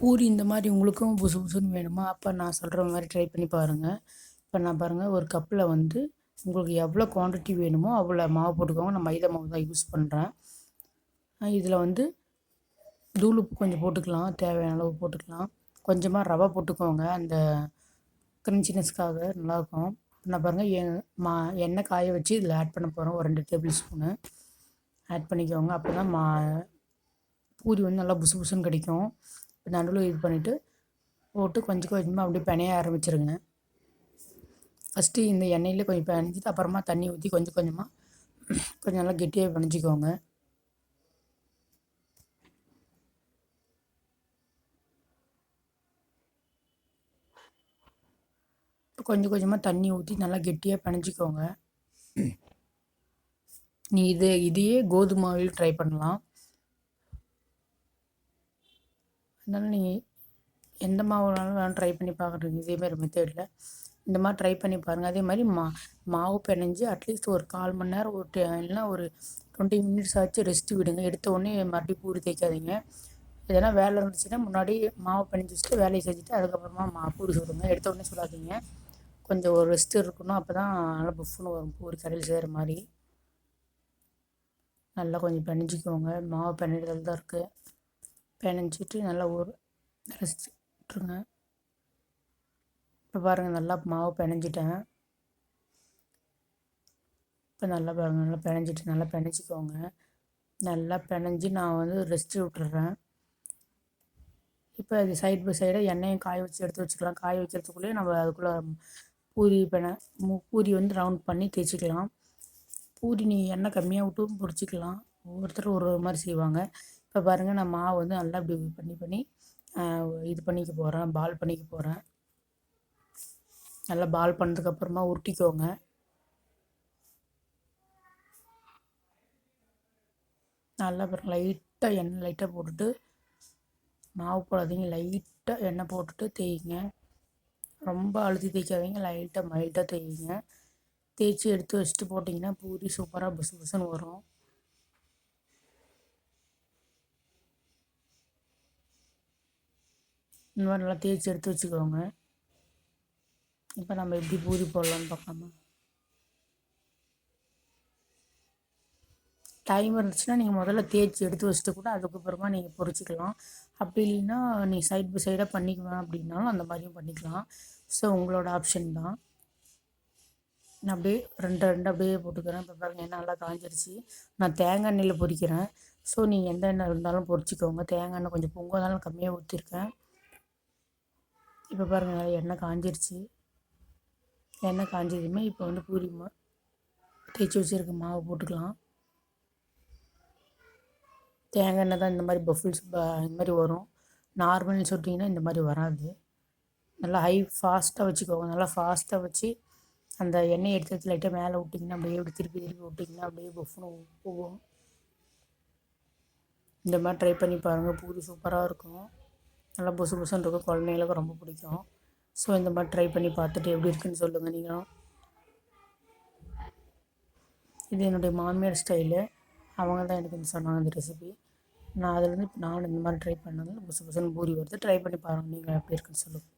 பூரி இந்த மாதிரி உங்களுக்கும் புசு புசுன்னு வேணுமா? அப்போ நான் சொல்கிற மாதிரி ட்ரை பண்ணி பாருங்கள் இப்போ நான் பாருங்கள் ஒரு கப்பில் வந்து உங்களுக்கு எவ்வளோ குவான்டிட்டி வேணுமோ அவ்வளோ மாவு போட்டுக்கோங்க. நான் மைதா மாவு தான் யூஸ் பண்ணுறேன் இதில் வந்து தூள் உப்பு கொஞ்சம் போட்டுக்கலாம். தேவையான அளவு போட்டுக்கலாம். கொஞ்சமாக ரவை போட்டுக்கோங்க. அந்த க்ரன்ச்சினஸ்க்காக நல்லாயிருக்கும் நான் பாருங்கள் எ மா எண்ணெய் காய வச்சு இதில் ஆட் பண்ண போகிறோம் ஒரு ரெண்டு டேபிள் ஸ்பூனு ஆட் பண்ணிக்கோங்க. அப்போ தான் மா பூரி வந்து நல்லா புசு புசுன்னு கிடைக்கும். இப்போ நடுவில் இது பண்ணிவிட்டு போட்டு கொஞ்சம் கொஞ்சமாக அப்படியே பிணைய ஆரம்பிச்சிருங்க. ஃபஸ்ட்டு இந்த எண்ணெயில் கொஞ்சம் பிணைஞ்சிட்டு அப்புறமா தண்ணி ஊற்றி கொஞ்சம் கொஞ்சமாக கொஞ்சம் நல்லா கெட்டியாக பிணைஞ்சிக்கோங்க. கொஞ்சம் கொஞ்சமாக தண்ணி ஊற்றி நல்லா கெட்டியாக பிணைஞ்சிக்கோங்க. நீ இது இதையே கோதுமாவில் ட்ரை பண்ணலாம். அதனால் நீங்கள் எந்த மாவுனாலும் வேணும் ட்ரை பண்ணி பார்க்குறீங்க இதேமாரி மெத்தேடில் இந்த மாதிரி ட்ரை பண்ணி பாருங்கள் அதே மாதிரி மா மாவு பிணைஞ்சு அட்லீஸ்ட் ஒரு கால் மணி நேரம் ஒரு இல்லைனா ஒரு டுவெண்ட்டி மினிட்ஸ் ஆச்சு ரெஸ்ட்டு விடுங்க. எடுத்த உடனே மறுபடியும் பூரி தைக்காதீங்க எதனா வேலை இருந்துச்சுன்னா முன்னாடி மாவு பிணைஞ்சி வச்சுட்டு வேலையை செஞ்சுட்டு அதுக்கப்புறமா மா பூரி சுடுங்க. எடுத்த உடனே சொல்லாதீங்க கொஞ்சம் ஒரு ரெஸ்ட் இருக்கணும். அப்போ தான் நல்லா புஃப்னு வரும். பூரி கடையில் செய்கிற மாதிரி. நல்லா கொஞ்சம் பிணைஞ்சிக்கோங்க. மாவு பிணைறதுல தான் இருக்குது பிணைஞ்சிட்டு நல்லா ஊற ரெஸ்ட் விட்ருங்க இப்போ பாருங்கள் நல்லா மாவு பிணைஞ்சிட்டேன் இப்போ நல்லா பாருங்கள் நல்லா பிணைஞ்சிட்டு நல்லா பிணைஞ்சிக்கோங்க நல்லா பிணைஞ்சி நான் வந்து ரெஸ்ட்டு விட்டுறேன். இப்போ அது சைட் பை சைடாக எண்ணெயும் காய வச்சு எடுத்து வச்சுக்கலாம். காய வைக்கிறதுக்குள்ளேயே நம்ம அதுக்குள்ளே பூரி பெனை மு பூரி வந்து ரவுண்ட் பண்ணி தேய்ச்சிக்கலாம். பூரி நீ எண்ணெய் கம்மியாக விட்டும் பொரிச்சிக்கலாம் ஒவ்வொருத்தரும் ஒரு ஒரு மாதிரி செய்வாங்க. இப்போ பாருங்கள் நான் மாவு வந்து நல்லா இப்படி பண்ணி பண்ணி இது பண்ணிக்க போகிறேன் பால் பண்ணிக்க போகிறேன் நல்லா பால் பண்ணதுக்கப்புறமா உருட்டிக்கோங்க. நல்லா அப்புறம் லைட்டாக எண்ணெய் லைட்டாக போட்டுட்டு மாவு போடாதீங்க லைட்டாக எண்ணெய் போட்டுட்டு தேய்ங்க. ரொம்ப அழுத்தி தேய்க்காதீங்க லைட்டாக மைல்டாக தேய்ங்க. தேய்ச்சி எடுத்து வச்சுட்டு போட்டிங்கன்னா பூரி சூப்பராக புசு புசுன்னு வரும். இந்த மாதிரி நல்லா தேய்ச்சி எடுத்து வச்சுக்கோங்க. இப்போ நம்ம எப்படி பூரி போடலான்னு பார்க்காம டைம் இருந்துச்சுன்னா நீங்கள் முதல்ல தேய்ச்சி எடுத்து வச்சுட்டு கூட அதுக்கப்புறமா நீங்கள் பொறிச்சிக்கலாம் அப்படி இல்லைன்னா நீங்கள் சைட் பை சைடாக பண்ணிக்குவேன் அப்படின்னாலும் அந்த மாதிரியும் பண்ணிக்கலாம். ஸோ உங்களோட ஆப்ஷன் தான். நான் அப்படியே ரெண்டு ரெண்டு அப்படியே போட்டுக்கிறேன். இப்போ பாருங்கள் எண்ணெய் நல்லா காஞ்சிருச்சு. நான் தேங்காய் எண்ணெயில் பொறிக்கிறேன் ஸோ நீங்கள் எந்த எண்ணெய் இருந்தாலும் பொரிச்சிக்கோங்க. தேங்காய் எண்ணெய் கொஞ்சம் பொங்கனாலும் கம்மியாக ஊற்றிருக்கேன் இப்போ பாருங்கள் நல்லா எண்ணெய் காஞ்சிருச்சு. எண்ணெய் காஞ்சதுமே இப்போ வந்து பூரி மா தேய்ச்சி வச்சுருக்க மாவு போட்டுக்கலாம். தேங்காய் எண்ணெய் தான் இந்த மாதிரி பஃபிள்ஸ் இந்த மாதிரி வரும். நார்மல்னு சொல்லிட்டிங்கன்னா இந்த மாதிரி வராது. நல்லா ஹை ஃபாஸ்ட்டாக வச்சுக்கோங்க. நல்லா ஃபாஸ்ட்டாக வச்சு அந்த எண்ணெய் எடுத்து எடுத்து லைட்டாக மேலே விட்டிங்கன்னா அப்படியே இப்படி திருப்பி திருப்பி விட்டிங்கன்னா அப்படியே பஃப்னு போகும். இந்த மாதிரி ட்ரை பண்ணி பாருங்கள் பூரி சூப்பராக இருக்கும். நல்லா புசு புசுன்னு இருக்கும். குழந்தைங்களுக்கு ரொம்ப பிடிக்கும். ஸோ இந்த மாதிரி ட்ரை பண்ணி பார்த்துட்டு எப்படி இருக்குன்னு சொல்லுங்கள் நீங்களும். இது என்னுடைய மாமியார் ஸ்டைலு அவங்க தான் எனக்கு வந்து சொன்னாங்க இந்த ரெசிபி நான் அதுலேருந்து இப்போ நானும் இந்த மாதிரி ட்ரை பண்ணதில் புசு புசுன்னு பூரி வருது ட்ரை பண்ணி பாருங்கள் நீங்கள் எப்படி இருக்குன்னு சொல்லுங்கள்